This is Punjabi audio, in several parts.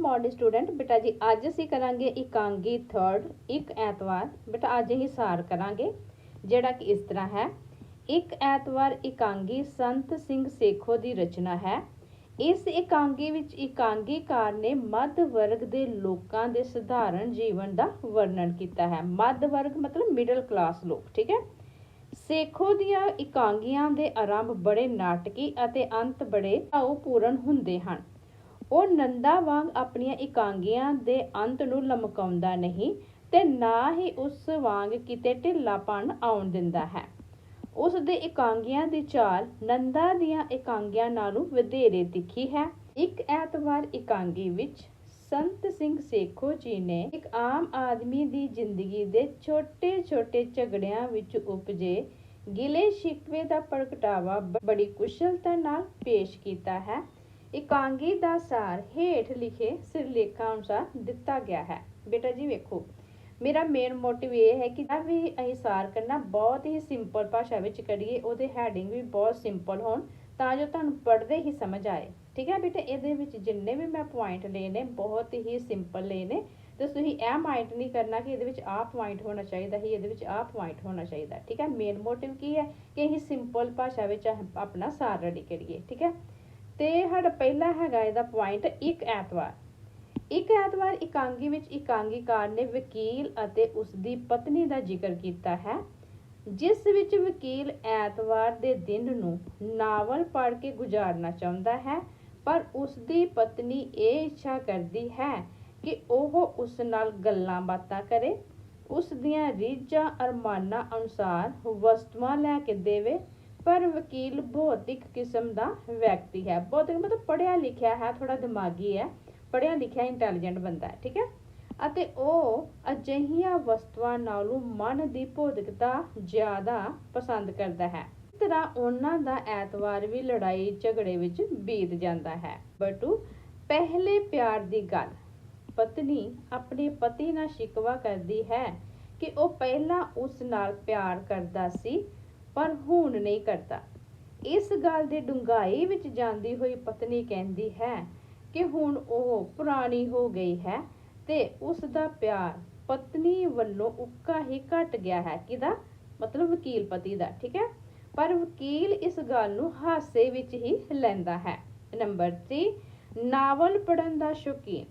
ਮਾਰਨਿੰਗ ਸਟੂਡੈਂਟ, ਬੇਟਾ ਜੀ, ਅੱਜ ਅਸੀਂ ਕਰਾਂਗੇ ਇਕਾਂਗੀ 3rd ਇੱਕ ਐਤਵਾਰ, ਬੇਟਾ ਅੱਜ ਅਸੀਂ ਸਾਰ ਕਰਾਂਗੇ, ਜਿਹੜਾ ਕਿ ਇਸ ਤਰ੍ਹਾਂ ਹੈ। ਇੱਕ ਐਤਵਾਰ ਇਕਾਂਗੀ ਸੰਤ ਸਿੰਘ ਸੇਖੋ ਦੀ ਰਚਨਾ ਹੈ। ਇਸ ਇਕਾਂਗੀ ਵਿੱਚ ਇਕਾਂਗੀਕਾਰ ਨੇ ਮੱਧ ਵਰਗ ਦੇ ਲੋਕਾਂ ਦੇ ਸਧਾਰਨ ਜੀਵਨ ਦਾ ਵਰਣਨ ਕੀਤਾ ਹੈ। ਮੱਧ ਵਰਗ ਮਤਲਬ ਮਿਡਲ ਕਲਾਸ ਲੋਕ, ਠੀਕ ਹੈ? ਸੇਖੋ ਦੀਆਂ ਇਕਾਂਗੀਆਂ ਦੇ ਆਰੰਭ ਬੜੇ ਨਾਟਕੀ ਅਤੇ ਅੰਤ ਬੜੇ ਭਾਵਪੂਰਨ ਹੁੰਦੇ ਹਨ। ਉਹ ਨੰਦਾ ਵਾਂਗ ਆਪਣੀਆਂ ਇਕਾਂਗੀਆਂ ਦੇ ਅੰਤ ਨੂੰ ਲਮਕਾਉਂਦਾ ਨਹੀਂ ਤੇ ਨਾ ਹੀ ਉਸ ਵਾਂਗ ਕਿਤੇ ਢਿੱਲਾਪਣ ਆਉਣ ਦਿੰਦਾ ਹੈ। ਉਸ ਦੇ ਇਕਾਂਗੀਆਂ ਦੀ ਚਾਲ ਨੰਦਾ ਦੀਆਂ ਇਕਾਂਗੀਆਂ ਨਾਲੋਂ ਵਧੇਰੇ ਤਿੱਖੀ ਹੈ। ਇੱਕ ਐਤਵਾਰ ਇਕਾਂਗੀ ਵਿੱਚ ਸੰਤ ਸਿੰਘ ਸੇਖੋ ਜੀ ਨੇ ਇੱਕ ਆਮ ਆਦਮੀ ਦੀ ਜ਼ਿੰਦਗੀ ਦੇ ਛੋਟੇ-ਛੋਟੇ ਝਗੜਿਆਂ ਵਿੱਚ ਉਪਜੇ ਗਿਲੇ ਸ਼ਿਕਵੇ ਦਾ ਪ੍ਰਗਟਾਵਾ ਬ- ਬੜੀ ਕੁਸ਼ਲਤਾ ਨਾਲ ਪੇਸ਼ ਕੀਤਾ ਹੈ। ਇਕਾਂਗੀ ਦਾ ਸਾਰ ਹੇਠ ਲਿਖੇ ਸਿਰਲੇਖਾਂ ਅਨੁਸਾਰ ਦਿੱਤਾ ਗਿਆ ਹੈ। ਬੇਟਾ ਜੀ ਵੇਖੋ, ਮੇਰਾ ਮੇਨ ਮੋਟਿਵ ਇਹ ਹੈ ਕਿ ਜਿਹੜਾ ਵੀ ਅਸੀਂ ਸਾਰ ਕਰਨਾ, ਬਹੁਤ ਹੀ ਸਿੰਪਲ ਭਾਸ਼ਾ ਵਿੱਚ ਕਰੀਏ, ਉਹਦੇ ਹੈਡਿੰਗ ਵੀ ਬਹੁਤ ਸਿੰਪਲ ਹੋਣ, ਤਾਂ ਜੋ ਤੁਹਾਨੂੰ ਪੜ੍ਹਦੇ ਹੀ ਸਮਝ ਆਏ। ਠੀਕ ਹੈ ਬੇਟਾ, ਇਹਦੇ ਵਿੱਚ ਜਿੰਨੇ ਵੀ ਮੈਂ ਪੁਆਇੰਟ ਲਏ ਨੇ, ਬਹੁਤ ਹੀ ਸਿੰਪਲ ਲਏ ਨੇ, ਤੇ ਤੁਸੀਂ ਇਹ ਮਾਈਂਡ ਨਹੀਂ ਕਰਨਾ ਕਿ ਇਹਦੇ ਵਿੱਚ ਆਹ ਪੁਆਇੰਟ ਹੋਣਾ ਚਾਹੀਦਾ ਹੀ ਇਹਦੇ ਵਿੱਚ ਆਹ ਪੁਆਇੰਟ ਹੋਣਾ ਚਾਹੀਦਾ। ਠੀਕ ਹੈ ਮੇਨ ਮੋਟਿਵ ਕੀ ਹੈ? ਕਿ ਅਸੀਂ ਸਿੰਪਲ ਭਾਸ਼ਾ ਵਿੱਚ ਆਪਣਾ ਸਾਰ ਰੈਡੀ ਕਰੀਏ। ਠੀਕ ਹੈ? ਤੇ ਸਾਡਾ ਪਹਿਲਾ ਹੈਗਾ ਇਹਦਾ ਪੁਆਇੰਟ ਇੱਕ ਐਤਵਾਰ। ਇੱਕ ਐਤਵਾਰ ਇਕਾਂਗੀ ਵਿੱਚ ਇਕਾਂਗੀਕਾਰ ਨੇ ਵਕੀਲ ਅਤੇ ਉਸ ਦੀ ਪਤਨੀ ਦਾ ਜ਼ਿਕਰ ਕੀਤਾ ਹੈ, ਜਿਸ ਵਿੱਚ ਵਕੀਲ ਐਤਵਾਰ ਦੇ ਦਿਨ ਨੂੰ ਨਾਵਲ ਪੜ੍ਹ ਕੇ ਗੁਜ਼ਾਰਨਾ ਚਾਹੁੰਦਾ ਹੈ, ਪਰ ਉਸ ਦੀ ਪਤਨੀ ਇਹ ਇੱਛਾ ਕਰਦੀ ਹੈ ਕਿ ਉਹ ਉਸ ਨਾਲ ਗੱਲਾਂ ਬਾਤਾਂ ਕਰੇ ਉਸ ਦੀਆਂ ਰੀਝਾਂ ਅਰਮਾਨਾਂ ਅਨੁਸਾਰ ਵਸਤੂਆਂ ਲੈ ਕੇ ਦੇਵੇ ਪਰ ਵਕੀਲ ਭੌਤਿਕ ਕਿਸਮ ਦਾ ਵਿਅਕਤੀ ਹੈ। ਭੌਤਿਕ ਮਤਲਬ ਪੜ੍ਹਿਆ ਲਿਖਿਆ ਹੈ ਥੋੜਾ ਦਿਮਾਗੀ ਹੈ, ਪੜ੍ਹਿਆ ਲਿਖਿਆ ਇੰਟੈਲੀਜੈਂਟ ਬੰਦਾ ਹੈ, ਠੀਕ ਹੈ? ਅਤੇ ਉਹ ਅਜਿਹੀਆਂ ਵਸਤੂਆਂ ਨਾਲੋਂ ਮਨ ਦੀ ਭੌਤਿਕਤਾ ਜ਼ਿਆਦਾ ਪਸੰਦ ਕਰਦਾ ਹੈ। ਇਸ ਤਰ੍ਹਾਂ ਉਹਨਾਂ ਦਾ ਐਤਵਾਰ ਵੀ ਲੜਾਈ ਝਗੜੇ ਵਿੱਚ ਬੀਤ ਜਾਂਦਾ ਹੈ। ਬਟੂ ਪਹਿਲੇ ਪਿਆਰ ਦੀ ਗੱਲ। ਪਤਨੀ ਆਪਣੇ ਪਤੀ ਨਾਲ ਸ਼ਿਕਵਾ ਕਰਦੀ ਹੈ ਕਿ ਉਹ ਪਹਿਲਾਂ ਉਸ ਨਾਲ ਪਿਆਰ ਕਰਦਾ ਸੀ ਪਰ ਹੁਣ ਨਹੀਂ ਕਰਦਾ। ਇਸ ਗੱਲ ਦੀ ਡੂੰਘਾਈ ਵਿੱਚ ਜਾਂਦੀ ਹੋਈ ਪਤਨੀ ਕਹਿੰਦੀ ਹੈ ਕਿ ਹੁਣ ਉਹ ਪੁਰਾਣੀ ਹੋ ਗਈ ਹੈ ਤੇ ਉਸ ਦਾ ਪਿਆਰ ਪਤਨੀ ਵੱਲੋਂ ਉੱਕਾ ਹੀ ਘਟ ਗਿਆ ਹੈ। ਕਿਹਦਾ? ਮਤਲਬ ਵਕੀਲ ਪਤੀ ਦਾ, ਠੀਕ ਹੈ? ਪਰ ਵਕੀਲ ਇਸ ਗੱਲ ਨੂੰ ਹਾਸੇ ਵਿੱਚ ਹੀ ਲੈਂਦਾ ਹੈ। ਨੰਬਰ 3 ਨਾਵਲ ਪੜਨ ਦਾ ਸ਼ੌਕੀਨ।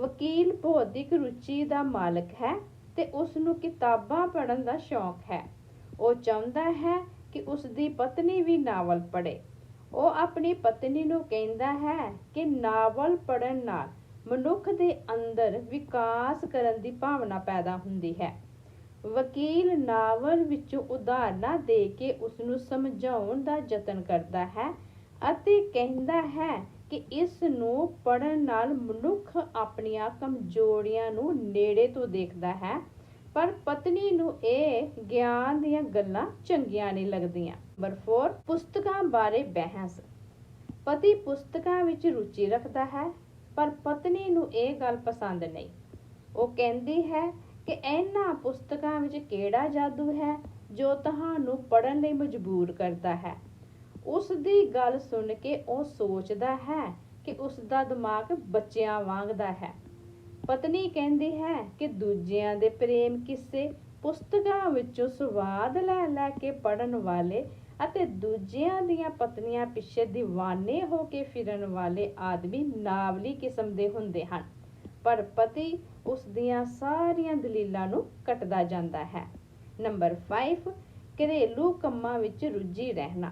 ਵਕੀਲ ਬੌਧਿਕ ਰੁਚੀ ਦਾ ਮਾਲਕ ਹੈ ਤੇ ਉਸ ਨੂੰ ਕਿਤਾਬਾਂ ਪੜਨ ਦਾ ਸ਼ੌਂਕ ਹੈ। ਉਹ ਚਾਹੁੰਦਾ ਹੈ ਕਿ ਉਸ ਦੀ ਪਤਨੀ ਵੀ ਨਾਵਲ ਪੜ੍ਹੇ। ਉਹ ਆਪਣੀ ਪਤਨੀ ਨੂੰ ਕਹਿੰਦਾ ਹੈ ਕਿ ਨਾਵਲ ਪੜਨ ਨਾਲ ਮਨੁੱਖ ਦੇ ਅੰਦਰ ਵਿਕਾਸ ਕਰਨ ਦੀ ਭਾਵਨਾ ਪੈਦਾ ਹੁੰਦੀ ਹੈ। ਵਕੀਲ ਨਾਵਲ ਵਿੱਚੋਂ ਉਦਾਹਰਨਾਂ ਦੇ ਕੇ ਉਸ ਨੂੰ ਸਮਝਾਉਣ ਦਾ ਯਤਨ ਕਰਦਾ ਹੈ ਅਤੇ ਕਹਿੰਦਾ ਹੈ ਕਿ ਇਸ ਨੂੰ ਪੜਨ ਨਾਲ ਮਨੁੱਖ ਆਪਣੀਆਂ ਕਮਜ਼ੋਰੀਆਂ ਨੂੰ ਨੇੜੇ ਤੋਂ ਦੇਖਦਾ ਹੈ ਪਰ ਪਤਨੀ ਨੂੰ ਇਹ ਗਿਆਨ ਦੀਆਂ ਗੱਲਾਂ ਚੰਗੀਆਂ ਨਹੀਂ ਲੱਗਦੀਆਂ। ਨੰਬਰ 4 ਪੁਸਤਕਾਂ ਬਾਰੇ ਬਹਿਸ। ਪਤੀ ਪੁਸਤਕਾਂ ਵਿੱਚ ਰੁਚੀ ਰੱਖਦਾ ਹੈ, ਪਰ ਪਤਨੀ ਨੂੰ ਇਹ ਗੱਲ ਪਸੰਦ ਨਹੀਂ। ਉਹ ਕਹਿੰਦੀ ਹੈ ਕਿ ਇਹਨਾਂ ਪੁਸਤਕਾਂ ਵਿੱਚ ਕਿਹੜਾ ਜਾਦੂ ਹੈ ਜੋ ਤੁਹਾਨੂੰ ਪੜਨ ਲਈ ਮਜਬੂਰ ਕਰਦਾ ਹੈ। ਉਸ ਦੀ ਗੱਲ ਸੁਣ ਕੇ ਉਹ ਸੋਚਦਾ ਹੈ ਕਿ ਉਸ ਦਾ ਦਿਮਾਗ ਬੱਚਿਆਂ ਵਾਂਗ ਦਾ ਹੈ। ਪਤਨੀ ਕਹਿੰਦੀ ਹੈ ਕਿ ਦੂਜਿਆਂ ਦੇ ਪ੍ਰੇਮ ਕਿੱਸੇ ਪੁਸਤਕਾਂ ਵਿੱਚੋਂ ਸਵਾਦ ਲੈ ਲੈ ਕੇ ਪੜਨ ਵਾਲੇ ਅਤੇ ਦੂਜਿਆਂ ਦੀਆਂ ਪਤਨੀਆਂ ਪਿੱਛੇ دیਵਾਨੇ ਹੋ ਕੇ ਫਿਰਨ ਵਾਲੇ ਆਦਮੀ ਨਾਵਲੀ ਕਿਸਮ ਦੇ ਹੁੰਦੇ ਹਨ। ਪਰ ਪਤੀ ਉਸ ਦੀਆਂ ਸਾਰੀਆਂ ਦਲੀਲਾਂ ਨੂੰ ਕੱਟਦਾ ਜਾਂਦਾ ਹੈ। ਨੰਬਰ 5 ਘਰੇਲੂ ਕੰਮਾਂ ਵਿੱਚ ਰੁੱਝੀ ਰਹਿਣਾ।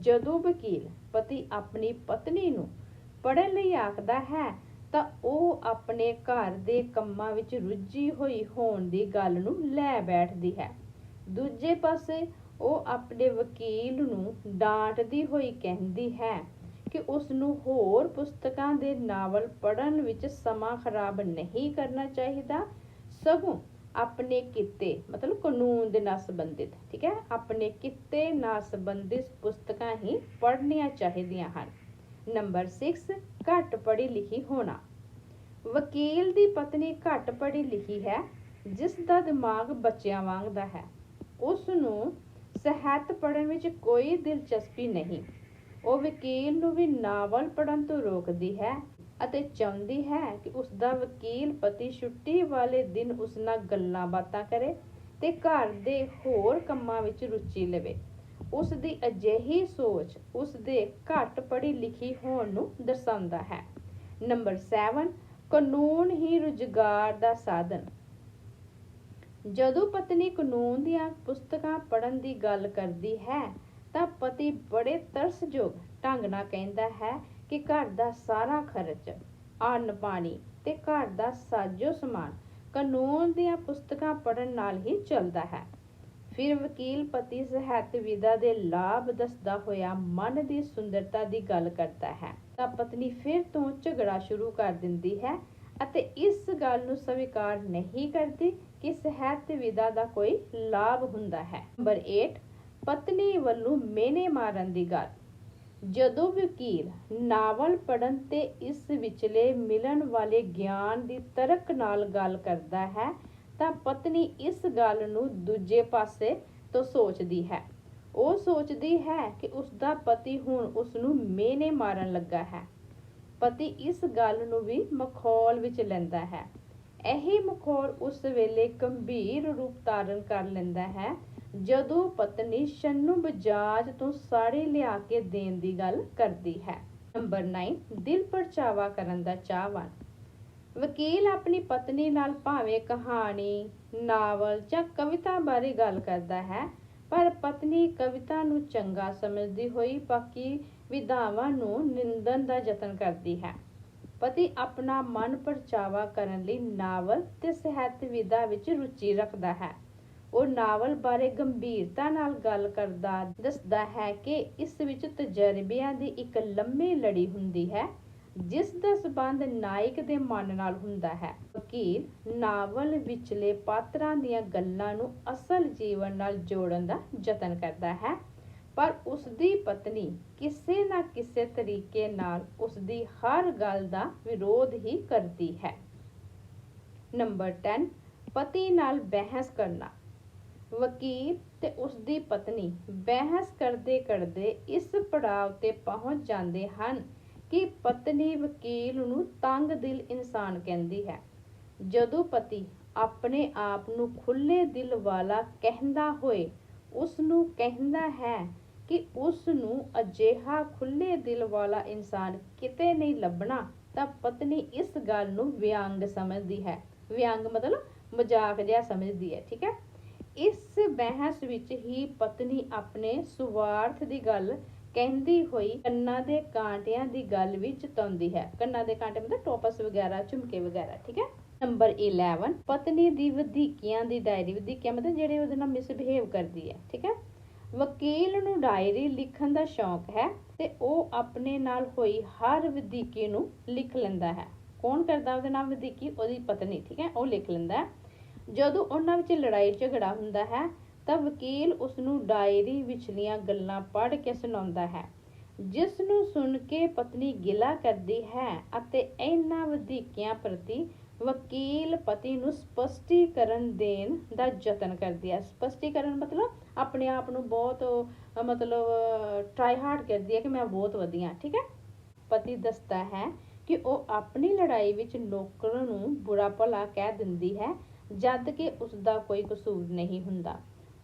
ਜਦੋਂ ਵਕੀਲ ਪਤੀ ਆਪਣੀ ਪਤਨੀ ਨੂੰ ਪੜ੍ਹਨ ਲਈ ਆਖਦਾ ਹੈ ਤਾਂ ਉਹ ਆਪਣੇ ਘਰ ਦੇ ਕੰਮਾਂ ਵਿੱਚ ਰੁੱਝੀ ਹੋਈ ਹੋਣ ਦੀ ਗੱਲ ਨੂੰ ਲੈ ਬੈਠਦੀ ਹੈ। ਦੂਜੇ ਪਾਸੇ ਉਹ ਆਪਣੇ ਵਕੀਲ ਨੂੰ ਡਾਂਟਦੀ ਹੋਈ ਕਹਿੰਦੀ ਹੈ ਕਿ ਉਸ ਨੂੰ ਹੋਰ ਪੁਸਤਕਾਂ ਦੇ ਨਾਵਲ ਪੜ੍ਹਨ ਵਿੱਚ ਸਮਾਂ ਖਰਾਬ ਨਹੀਂ ਕਰਨਾ ਚਾਹੀਦਾ। ਸਗੋਂ ਆਪਣੇ ਕਿੱਤੇ, ਮਤਲਬ ਕਾਨੂੰਨ ਦੇ ਨਾਲ ਸੰਬੰਧਿਤ, ਠੀਕ ਹੈ? ਆਪਣੇ ਕਿੱਤੇ ਨਾਲ ਸੰਬੰਧਿਤ ਪੁਸਤਕਾਂ ਹੀ ਪੜ੍ਹਨੀਆਂ ਚਾਹੀਦੀਆਂ ਹਨ। ਨੰਬਰ 6 ਘੱਟ ਪੜ੍ਹੀ ਲਿਖੀ ਹੋਣਾ। ਵਕੀਲ ਦੀ ਪਤਨੀ ਘੱਟ ਪੜ੍ਹੀ ਲਿਖੀ ਹੈ, ਜਿਸ ਦਾ ਦਿਮਾਗ ਬੱਚਿਆਂ ਵਾਂਗ ਦਾ ਹੈ। ਉਸ ਨੂੰ ਸਾਹਿਤ ਪੜ੍ਹਨ ਵਿੱਚ ਕੋਈ ਦਿਲਚਸਪੀ ਨਹੀਂ। ਉਹ ਵਕੀਲ ਨੂੰ ਵੀ ਨਾਵਲ ਪੜ੍ਹਨ ਤੋਂ ਰੋਕਦੀ ਹੈ ਅਤੇ ਚਾਹੁੰਦੀ ਹੈ ਕਿ ਉਸ ਦਾ ਵਕੀਲ ਪਤੀ ਛੁੱਟੀ ਵਾਲੇ ਦਿਨ ਉਸ ਨਾਲ ਗੱਲਾਂ ਬਾਤਾਂ ਕਰੇ ਤੇ ਘਰ ਦੇ ਹੋਰ ਕੰਮਾਂ ਵਿੱਚ ਰੁਚੀ ਲਵੇ। ਉਸ ਦੀ ਅਜਿਹੀ ਸੋਚ ਉਸ ਦੇ ਘੱਟ ਪੜ੍ਹੀ ਲਿਖੀ ਹੋਣ ਨੂੰ ਦਰਸਾਉਂਦਾ ਹੈ। ਨੰਬਰ 7 ਕਾਨੂੰਨ ਹੀ ਰੁਜ਼ਗਾਰ ਦਾ ਸਾਧਨ। ਜਦੋਂ ਪਤਨੀ ਕਾਨੂੰਨ ਦੀਆਂ ਪੁਸਤਕਾਂ ਪੜ੍ਹਨ ਦੀ ਗੱਲ ਕਰਦੀ ਹੈ, ਤਾਂ ਪਤੀ ਬੜੇ ਤਰਸਯੋਗ ਢੰਗ ਨਾਲ ਕਹਿੰਦਾ ਹੈ ਕਿ ਘਰ ਦਾ ਸਾਰਾ ਖਰਚ, ਅੰਨ ਪਾਣੀ ਤੇ ਘਰ ਦਾ ਸਾਜੋ ਸਮਾਨ ਕਾਨੂੰਨ ਦੀਆਂ ਪੁਸਤਕਾਂ ਪੜ੍ਹਨ ਨਾਲ ਹੀ ਚੱਲਦਾ ਹੈ। ਫਿਰ ਵਕੀਲ ਪਤੀ ਸਹਾਇਤ ਵਿਦਾ ਦੇ ਲਾਭ ਦੱਸਦਾ ਹੋਇਆ ਮਨ ਦੀ ਸੁੰਦਰਤਾ ਦੀ ਗੱਲ ਕਰਦਾ ਹੈ। ਤਾਂ ਪਤਨੀ ਫਿਰ ਤੋਂ ਝਗੜਾ ਸ਼ੁਰੂ ਕਰ ਦਿੰਦੀ ਹੈ ਅਤੇ ਇਸ ਗੱਲ ਨੂੰ ਸਵੀਕਾਰ ਨਹੀਂ ਕਰਦੀ ਕਿ ਸਹਾਇਤ ਵਿਦਾ ਦਾ ਕੋਈ ਲਾਭ ਹੁੰਦਾ ਹੈ। ਨੰਬਰ 8 ਪਤਨੀ ਵੱਲੋਂ ਮੇਨੇ ਮਾਰਨ ਦੀ ਗੱਲ। ਜਦੋਂ ਵਕੀਲ ਨਾਵਲ ਪੜਨ ਤੇ ਇਸ ਵਿਚਲੇ ਮਿਲਣ ਵਾਲੇ ਗਿਆਨ ਦੀ ਤਰਕ ਨਾਲ ਗੱਲ ਕਰਦਾ ਹੈ ਤਾਂ ਪਤਨੀ ਇਸ ਗੱਲ ਨੂੰ ਦੂਜੇ ਪਾਸੇ ਤੋਂ ਸੋਚਦੀ ਹੈ। ਉਹ ਸੋਚਦੀ ਹੈ ਕਿ ਉਸ ਦਾ ਪਤੀ ਹੁਣ ਉਸ ਨੂੰ ਮੇਨੇ ਮਾਰਨ ਲੱਗਾ ਹੈ। ਪਤੀ ਇਸ ਗੱਲ ਨੂੰ ਵੀ ਮਖੌਲ ਵਿੱਚ ਲੈਂਦਾ ਹੈ। ਇਹੀ ਮਖੌਲ ਉਸ ਵੇਲੇ ਗੰਭੀਰ ਰੂਪ ਧਾਰਨ ਕਰ ਲੈਂਦਾ ਹੈ, ਜਦੋਂ ਪਤਨੀ ਸ਼ੰਨੂ ਬਜਾਜ ਤੋਂ ਸਾੜੀ ਲਿਆ ਕੇ ਦੇਣ ਦੀ ਗੱਲ ਕਰਦੀ ਹੈ। ਨੰਬਰ 9 ਦਿਲ ਪਰਚਾਵਾ ਕਰਨ ਦਾ ਚਾਹਵਾਨ। ਵਕੀਲ ਆਪਣੀ ਪਤਨੀ ਨਾਲ ਭਾਵੇਂ ਕਹਾਣੀ, ਨਾਵਲ ਜਾਂ ਕਵਿਤਾ ਬਾਰੇ ਗੱਲ ਕਰਦਾ ਹੈ, ਪਰ ਪਤਨੀ ਕਵਿਤਾ ਨੂੰ ਚੰਗਾ ਸਮਝਦੀ ਹੋਈ ਬਾਕੀ ਵਿਧਾਵਾਂ ਨੂੰ ਨਿੰਦਣ ਦਾ ਯਤਨ ਕਰਦੀ ਹੈ। ਪਤੀ ਆਪਣਾ ਮਨ ਪਰਚਾਵਾ ਕਰਨ ਲਈ ਨਾਵਲ ਤੇ ਸਹਿਤ ਵਿਧਾ ਵਿੱਚ ਰੁਚੀ ਰੱਖਦਾ ਹੈ। ਉਹ ਨਾਵਲ ਬਾਰੇ ਗੰਭੀਰਤਾ ਨਾਲ ਗੱਲ ਕਰਦਾ ਦੱਸਦਾ ਹੈ ਕਿ ਇਸ ਵਿੱਚ ਤਜਰਬਿਆਂ ਦੀ ਇੱਕ ਲੰਮੀ ਲੜੀ ਹੁੰਦੀ ਹੈ। ਜਿਸ ਦਾ ਸਬੰਧ ਨਾਇਕ ਦੇ ਮਨ ਨਾਲ ਹੁੰਦਾ ਹੈ। ਵਕੀਲ ਨਾਵਲ ਵਿਚਲੇ ਪਾਤਰਾਂ ਦੀਆਂ ਗੱਲਾਂ ਨੂੰ ਅਸਲ ਜੀਵਨ ਨਾਲ ਜੋੜਨ ਦਾ ਯਤਨ ਕਰਦਾ ਹੈ। ਪਰ ਉਸ ਦੀ ਪਤਨੀ ਕਿਸੇ ਨਾ ਕਿਸੇ ਤਰੀਕੇ ਨਾਲ ਉਸ ਦੀ ਹਰ ਗੱਲ ਦਾ ਵਿਰੋਧ ਹੀ ਕਰਦੀ ਹੈ। ਨੰਬਰ 10 ਪਤੀ ਨਾਲ ਬਹਿਸ ਕਰਨਾ। ਵਕੀਲ ਤੇ ਉਸ ਦੀ ਪਤਨੀ ਬਹਿਸ ਕਰਦੇ ਕਰਦੇ ਇਸ ਪੜਾਅ ਤੇ ਪਹੁੰਚ ਜਾਂਦੇ ਹਨ। ਕਿ ਪਤਨੀ ਵਕੀਲ ਨੂੰ ਤੰਗ ਦਿਲ ਇਨਸਾਨ ਕਹਿੰਦੀ ਹੈ। ਜਦੋਂ ਪਤੀ ਆਪਣੇ ਆਪ ਨੂੰ ਖੁੱਲੇ ਦਿਲ ਵਾਲਾ ਕਹਿੰਦਾ ਹੋਏ ਉਸ ਨੂੰ ਕਹਿੰਦਾ ਹੈ ਕਿ ਉਸ ਨੂੰ ਅਜਿਹਾ ਖੁੱਲੇ ਦਿਲ ਵਾਲਾ ਇਨਸਾਨ ਕਿਤੇ ਨਹੀਂ ਲੱਭਣਾ, ਤਾਂ ਪਤਨੀ ਇਸ ਗੱਲ ਨੂੰ ਵਿਅੰਗ ਸਮਝਦੀ ਹੈ। ਵਿਅੰਗ ਮਤਲਬ ਮਜ਼ਾਕ ਜਿਹਾ ਸਮਝਦੀ ਹੈ, ਠੀਕ ਹੈ? ਇਸ ਬਹਿਸ ਵਿੱਚ ਹੀ ਪਤਨੀ ਆਪਣੇ ਸੁਵਾਰਥ ਦੀ ਗੱਲ ਕਹਿੰਦੀ ਹੋਈ ਕੰਨਾਂ ਦੇ ਕਾਂਟਿਆਂ ਦੀ ਗੱਲ ਵੀ ਚਤਾਉਂਦੀ ਹੈ। ਕੰਨਾਂ ਦੇ ਕਾਂਟੇ ਮਤਲਬ ਟੋਪਸ ਵਗੈਰਾ, ਝੁਮਕੇ ਵਗੈਰਾ, ਠੀਕ ਹੈ? ਨੰਬਰ 11 ਪਤਨੀ ਦੀ ਵਧੀਕੀਆਂ ਦੀ ਡਾਇਰੀ ਵਧੀਕੀਆਂ ਮਤਲਬ ਜਿਹੜੇ ਉਹਦੇ ਨਾਲ ਮਿਸਬਿਹੇਵ ਕਰਦੀ ਹੈ, ਠੀਕ ਹੈ? ਵਕੀਲ ਨੂੰ ਡਾਇਰੀ ਲਿਖਣ ਦਾ ਸ਼ੌਂਕ ਹੈ ਤੇ ਉਹ ਆਪਣੇ ਨਾਲ ਹੋਈ ਹਰ ਵਧੀਕੀ ਨੂੰ ਲਿਖ ਲੈਂਦਾ ਹੈ। ਕੌਣ ਕਰਦਾ ਉਹਦੇ ਨਾਲ ਵਧੀਕੀ? ਉਹਦੀ ਪਤਨੀ, ਠੀਕ ਹੈ? ਉਹ ਲਿਖ ਲੈਂਦਾ ਹੈ। ਜਦੋਂ ਉਹਨਾਂ ਵਿੱਚ ਲੜਾਈ ਝਗੜਾ ਹੁੰਦਾ ਹੈ ਤਾਂ ਵਕੀਲ ਉਸ ਨੂੰ ਡਾਇਰੀ ਵਿਚਲੀਆਂ ਗੱਲਾਂ ਪੜ੍ਹ ਕੇ ਸੁਣਾਉਂਦਾ ਹੈ ਜਿਸ ਨੂੰ ਸੁਣ ਕੇ ਪਤਨੀ ਗਿਲਾ ਕਰਦੀ ਹੈ ਅਤੇ ਇਹਨਾਂ ਵਧੀਕਿਆਂ ਪ੍ਰਤੀ ਵਕੀਲ ਪਤੀ ਨੂੰ ਸਪਸ਼ਟੀਕਰਨ ਦੇਣ ਦਾ ਯਤਨ ਕਰਦੀ ਹੈ। ਸਪਸ਼ਟੀਕਰਨ ਮਤਲਬ ਆਪਣੇ ਆਪ ਨੂੰ ਬਹੁਤ, ਮਤਲਬ ਟਰਾਈ ਹਾਰਡ ਕਰਦੀ ਹੈ ਕਿ ਮੈਂ ਬਹੁਤ ਵਧੀਆ, ਠੀਕ ਹੈ? ਪਤੀ ਦੱਸਦਾ ਹੈ ਕਿ ਉਹ ਆਪਣੀ ਲੜਾਈ ਵਿੱਚ ਨੌਕਰ ਨੂੰ ਬੁਰਾ ਭਲਾ ਕਹਿ ਦਿੰਦੀ ਹੈ, ਜਦ ਕਿ ਉਸ ਦਾ ਕੋਈ ਕਸੂਰ ਨਹੀਂ ਹੁੰਦਾ।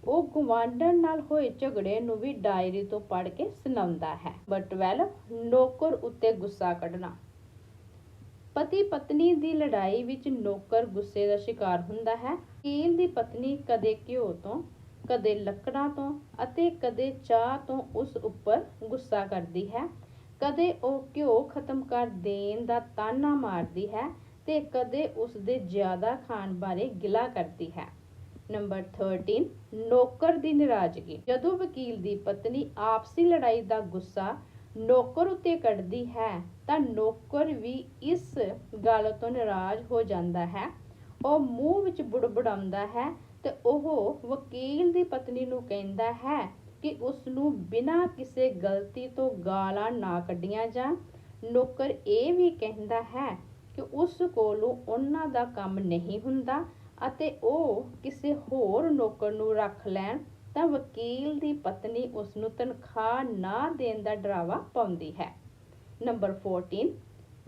ਉਹ ਗਵਾਂਢਣ ਨਾਲ ਹੋਏ ਝਗੜੇ ਨੂੰ ਵੀ ਡਾਇਰੀ ਤੋਂ ਪੜ੍ਹ ਕੇ ਸੁਣਾਉਂਦਾ ਹੈ। ਬਟ 12 ਨੌਕਰ ਉੱਤੇ ਗੁੱਸਾ ਕੱਢਣਾ। ਪਤੀ ਪਤਨੀ ਦੀ ਲੜਾਈ ਵਿੱਚ ਨੌਕਰ ਗੁੱਸੇ ਦਾ ਸ਼ਿਕਾਰ ਹੁੰਦਾ ਹੈ। ਵਕੀਲ ਦੀ ਪਤਨੀ ਕਦੇ ਘਿਓ ਤੋਂ, ਕਦੇ ਲੱਕੜਾਂ ਤੋਂ ਅਤੇ ਕਦੇ ਚਾਹ ਤੋਂ ਉਸ ਉੱਪਰ ਗੁੱਸਾ ਕਰਦੀ ਹੈ। ਕਦੇ ਉਹ ਘਿਓ ਖਤਮ ਕਰ ਦੇਣ ਦਾ ਤਾਨਾ ਮਾਰਦੀ ਹੈ ਤੇ ਕਦੇ ਉਸ ਦੇ ਜ਼ਿਆਦਾ ਖਾਣ ਬਾਰੇ ਗਿਲਾ ਕਰਦੀ ਹੈ। ਨੰਬਰ 13 ਨੌਕਰ ਦੀ ਨਾਰਾਜ਼ਗੀ। ਜਦੋਂ ਵਕੀਲ ਦੀ ਪਤਨੀ ਆਪਸੀ ਲੜਾਈ ਦਾ ਗੁੱਸਾ ਨੌਕਰ ਉੱਤੇ ਕੱਢਦੀ ਹੈ, ਤਾਂ ਨੌਕਰ ਵੀ ਇਸ ਗੱਲ ਤੋਂ ਨਾਰਾਜ਼ ਹੋ ਜਾਂਦਾ ਹੈ। ਉਹ ਮੂੰਹ ਵਿੱਚ ਬੁੜਬੁੜਾਉਂਦਾ ਹੈ ਤੇ ਉਹ ਵਕੀਲ ਦੀ ਪਤਨੀ ਨੂੰ ਕਹਿੰਦਾ ਹੈ ਕਿ ਉਸ ਨੂੰ ਬਿਨਾਂ ਕਿਸੇ ਗਲਤੀ ਤੋਂ ਗਾਲਾਂ ਨਾ ਕੱਢੀਆਂ ਜਾਣ। ਨੌਕਰ ਇਹ ਵੀ ਕਹਿੰਦਾ ਹੈ ਕਿ ਉਸ ਕੋਲੋਂ ਉਹਨਾਂ ਦਾ ਕੰਮ ਨਹੀਂ ਹੁੰਦਾ ਅਤੇ ਉਹ ਕਿਸੇ ਹੋਰ ਨੌਕਰ ਨੂੰ ਰੱਖ ਲੈਣ ਤਾਂ ਵਕੀਲ ਦੀ ਪਤਨੀ ਉਸ ਨੂੰ ਤਨਖਾਹ ਨਾ ਦੇਣ ਦਾ ਡਰਾਵਾ ਪਾਉਂਦੀ ਹੈ। ਨੰਬਰ 14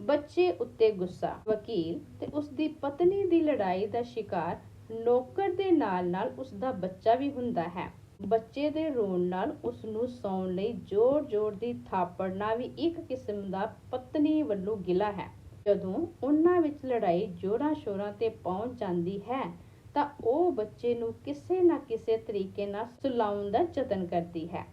ਬੱਚੇ ਉੱਤੇ ਗੁੱਸਾ। ਵਕੀਲ ਤੇ ਉਸ ਦੀ ਪਤਨੀ ਦੀ ਲੜਾਈ ਦਾ ਸ਼ਿਕਾਰ ਨੌਕਰ ਦੇ ਨਾਲ-ਨਾਲ ਉਸ ਦਾ ਬੱਚਾ ਵੀ ਹੁੰਦਾ ਹੈ। ਬੱਚੇ ਦੇ ਰੋਣ ਨਾਲ ਉਸ ਨੂੰ ਸੌਣ ਲਈ ਜ਼ੋਰ-ਜ਼ੋਰ ਦੀ ਥਾਪੜਨਾ ਵੀ ਇੱਕ ਕਿਸਮ ਦਾ ਪਤਨੀ ਵੱਲੋਂ ਗਿਲਾ ਹੈ। ਜਦੋਂ ਉਹਨਾਂ ਵਿੱਚ ਲੜਾਈ ਜ਼ੋਰਾਂ-ਸ਼ੋਰਾਂ ਤੇ ਪਹੁੰਚ ਜਾਂਦੀ ਹੈ, ਤਾਂ ਉਹ ਬੱਚੇ ਨੂੰ ਕਿਸੇ ਨਾ ਕਿਸੇ ਤਰੀਕੇ ਨਾਲ ਸੁਲਾਉਣ ਦਾ ਯਤਨ ਕਰਦੀ ਹੈ।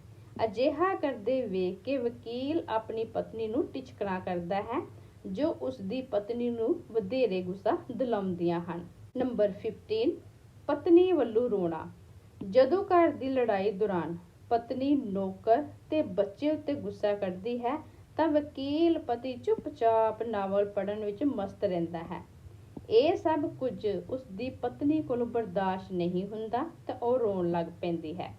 ਅਜਿਹਾ ਕਰਦੇ ਵੇਖ ਕੇ ਵਕੀਲ ਆਪਣੀ ਪਤਨੀ ਨੂੰ ਟਿਚਕਰਾ ਕਰਦਾ ਹੈ, ਜੋ ਉਸ ਦੀ ਪਤਨੀ ਨੂੰ ਵਧੇਰੇ ਗੁੱਸਾ ਦਿਲਾਉਂਦੀਆਂ ਹਨ। ਨੰਬਰ 15 ਪਤਨੀ ਵੱਲੋਂ ਰੋਣਾ। ਜਦੋਂ ਘਰ ਦੀ ਲੜਾਈ ਦੌਰਾਨ ਪਤਨੀ ਨੌਕਰ ਤੇ ਬੱਚੇ ਉੱਤੇ ਗੁੱਸਾ ਕਰਦੀ ਹੈ ਤਾਂ ਵਕੀਲ ਪਤੀ ਚੁੱਪਚਾਪ ਨਾਵਲ ਪੜਨ ਵਿੱਚ ਮਸਤ ਰਹਿੰਦਾ ਹੈ। ਇਹ ਸਭ ਕੁਝ ਉਸ ਦੀ ਪਤਨੀ ਕੋਲੋਂ ਬਰਦਾਸ਼ਤ ਨਹੀਂ ਹੁੰਦਾ ਤਾਂ ਉਹ ਰੋਣ ਲੱਗ ਪੈਂਦੀ ਹੈ।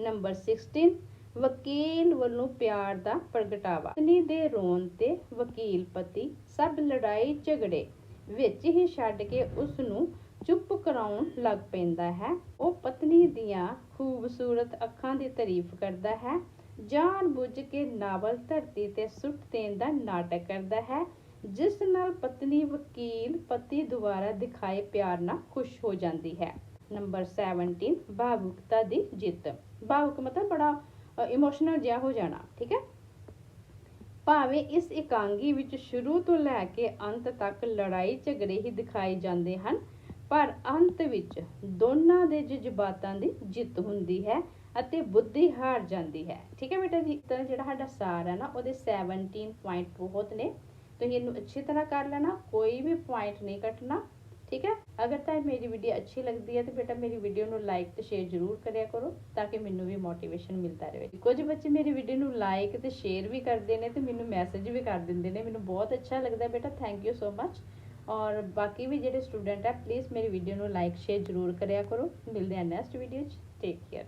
ਨੰਬਰ 16 ਵਕੀਲ ਵੱਲੋਂ ਪਿਆਰ ਦਾ ਪ੍ਰਗਟਾਵਾ। ਪਤਨੀ ਦੇ ਰੋਣ ਤੇ ਵਕੀਲ ਪਤੀ ਸਭ ਲੜਾਈ ਝਗੜੇ ਵਿੱਚ ਹੀ ਛੱਡ ਕੇ ਉਸ ਨੂੰ ਚੁੱਪ ਕਰਾਉਣ ਲੱਗ ਪੈਂਦਾ ਹੈ। ਉਹ ਪਤਨੀ ਦੀਆਂ ਖੂਬਸੂਰਤ ਅੱਖਾਂ ਦੀ ਤਾਰੀਫ ਕਰਦਾ ਹੈ ਜਾਣ ਬੁੱਝ ਕੇ ਨਾਵਲ ਧਰਤੀ ਤੇ ਸੁੱਟ ਦੇਣ ਦਾ ਨਾਟਕ ਕਰਦਾ ਹੈ, ਜਿਸ ਨਾਲ ਪਤਨੀ ਵਕੀਲ ਪਤੀ ਦੁਆਰਾ ਦਿਖਾਏ ਪਿਆਰ ਨਾਲ ਖੁਸ਼ ਹੋ ਜਾਂਦੀ ਹੈ। ਨੰਬਰ 17 ਭਾਵੁਕਤਾ ਦੀ ਜਿੱਤ। ਭਾਵੁਕ ਮਤਲਬ ਬੜਾ ਇਮੋਸ਼ਨਲ ਜਿਹਾ ਹੋ ਜਾਣਾ, ਠੀਕ ਹੈ? ਭਾਵੇਂ ਇਸ ਇਕਾਂਗੀ ਵਿੱਚ ਸ਼ੁਰੂ ਤੋਂ ਲੈ ਕੇ ਅੰਤ ਤੱਕ ਲੜਾਈ ਝਗੜੇ ਹੀ ਦਿਖਾਏ ਜਾਂਦੇ ਹਨ, ਪਰ ਅੰਤ ਵਿੱਚ ਦੋਨਾਂ ਦੇ ਜਜ਼ਬਾਤਾਂ ਦੀ ਜਿੱਤ ਹੁੰਦੀ ਹੈ। ਅਤੇ ਬੁੱਧੀ ਹਾਰ ਜਾਂਦੀ ਹੈ। ਠੀਕ ਹੈ ਬੇਟਾ ਜੀ, ਤਾਂ ਜਿਹੜਾ ਸਾਡਾ ਸਾਰ ਹੈ ਨਾ, ਉਹਦੇ 17 ਪੁਆਇੰਟ ਬਹੁਤ ਨੇ। ਤੁਸੀਂ ਇਹਨੂੰ ਅੱਛੀ ਤਰ੍ਹਾਂ ਕਰ ਲੈਣਾ, ਕੋਈ ਵੀ ਪੁਆਇੰਟ ਨਹੀਂ ਕੱਟਣਾ। ਠੀਕ ਹੈ, ਅਗਰ ਤਾਂ ਮੇਰੀ ਵੀਡੀਓ ਅੱਛੀ ਲੱਗਦੀ ਹੈ, ਤਾਂ ਬੇਟਾ ਮੇਰੀ ਵੀਡੀਓ ਨੂੰ ਲਾਈਕ ਤੇ ਸ਼ੇਅਰ ਜ਼ਰੂਰ ਕਰਿਆ ਕਰੋ, ਤਾਂ ਕਿ ਮੈਨੂੰ ਵੀ ਮੋਟੀਵੇਸ਼ਨ ਮਿਲਦਾ ਰਹੇ। ਕੁਝ ਬੱਚੇ ਮੇਰੀ ਵੀਡੀਓ ਨੂੰ ਲਾਈਕ ਤੇ ਸ਼ੇਅਰ ਵੀ ਕਰਦੇ ਨੇ ਤੇ ਮੈਨੂੰ ਮੈਸੇਜ ਵੀ ਕਰ ਦਿੰਦੇ ਨੇ। ਮੈਨੂੰ ਬਹੁਤ ਅੱਛਾ ਲੱਗਦਾ ਬੇਟਾ ਥੈਂਕ ਯੂ ਸੋ ਮੱਚ ਔਰ ਬਾਕੀ ਵੀ ਜਿਹੜੇ ਸਟੂਡੈਂਟ ਹੈ ਪਲੀਜ਼ ਮੇਰੀ ਵੀਡੀਓ ਨੂੰ ਲਾਈਕ ਸ਼ੇਅਰ ਜ਼ਰੂਰ ਕਰਿਆ ਕਰੋ। ਮਿਲਦੇ ਹਾਂ ਨੈਕਸਟ ਵੀਡੀਓ 'ਚ। Take care